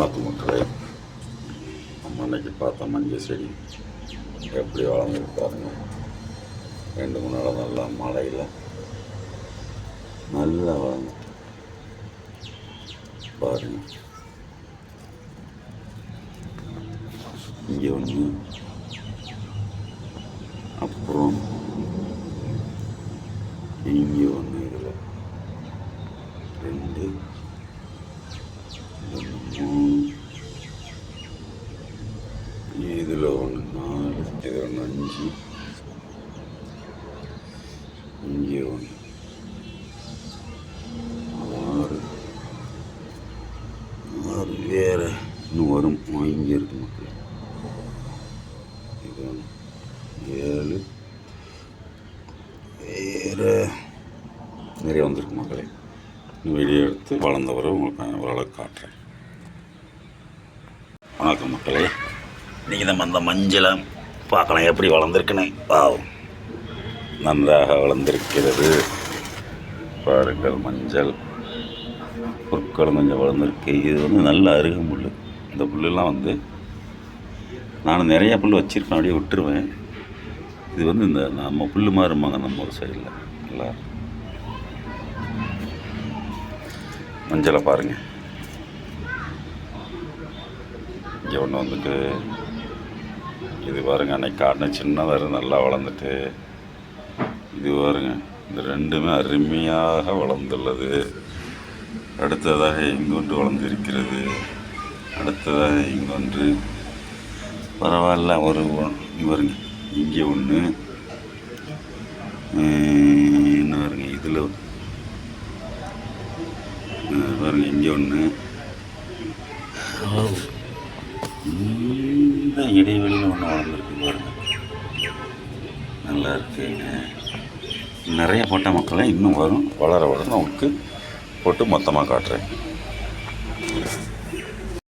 வணக்கம் மக்களே நம்ம அன்னைக்கு பார்த்த மஞ்சள் செடி எப்படி வளர்ந்துருக்கு பாருங்க. ரெண்டு மூணு நாள் நல்லா மழையில் நல்லா வளர்ந்து பாருங்க. இங்கே ஒன்று அப்புறம் இங்கே ஒன்று இதில் ரெண்டு நாலு ஒன்று அஞ்சு இங்கே ஒன்று ஆறு ஆறு வேறு இன்னும் வரும் இங்கே இருக்கு மக்கள் இது ஒன்று ஏழு வேறு நிறைய வந்திருக்கு மக்களே வெளியே எடுத்து வளர்ந்த பிறகு உங்களுக்கு நான் ஓரளவுக்கு காட்டுறேன் வணக்கம் மக்களே இன்றைக்கி நம்ம அந்த மஞ்சளை பார்க்கலாம் எப்படி வளர்ந்துருக்குன்னு. வாவ். நன்றாக வளர்ந்திருக்கிறது. பாருங்கள் மஞ்சள். புற்களும் கொஞ்சம் வளர்ந்துருக்கு. இது வந்து நல்ல அருகம்புல் இந்த புல்லுலாம் வந்து நான் நிறையா புல் வச்சுருப்பேன் அப்படியே விட்டுருவேன். இது வந்து இந்த நம்ம புல் மாறுமாங்க நம்ம ஒரு சைடில் நல்லா. மஞ்சளை பாருங்கள் இங்கே ஒன்று வந்துட்டு இது பாருங்க அன்னைக்கு காட்டின சின்னதாக இருந்து நல்லா வளர்ந்துட்டு இது பாருங்க இந்த ரெண்டுமே அருமையாக வளர்ந்துள்ளது. அடுத்ததாக இங்கொன்று வளர்ந்திருக்கிறது. அடுத்ததாக இங்கொன்று பரவாயில்ல ஒரு ஒ- பாருங்க இங்கே ஒன்று என்ன பாருங்க இதில் பாருங்க இங்கே ஒன்று இந்த இடைவெளியில் ஒன்று வளர்ந்துருக்கு பாருங்கள் நல்லா இருக்குங்க நிறைய போட்ட மக்கள்லாம் இன்னும் வரும் வளர வளர நான் போட்டு மொத்தமாக காட்டுறேன்.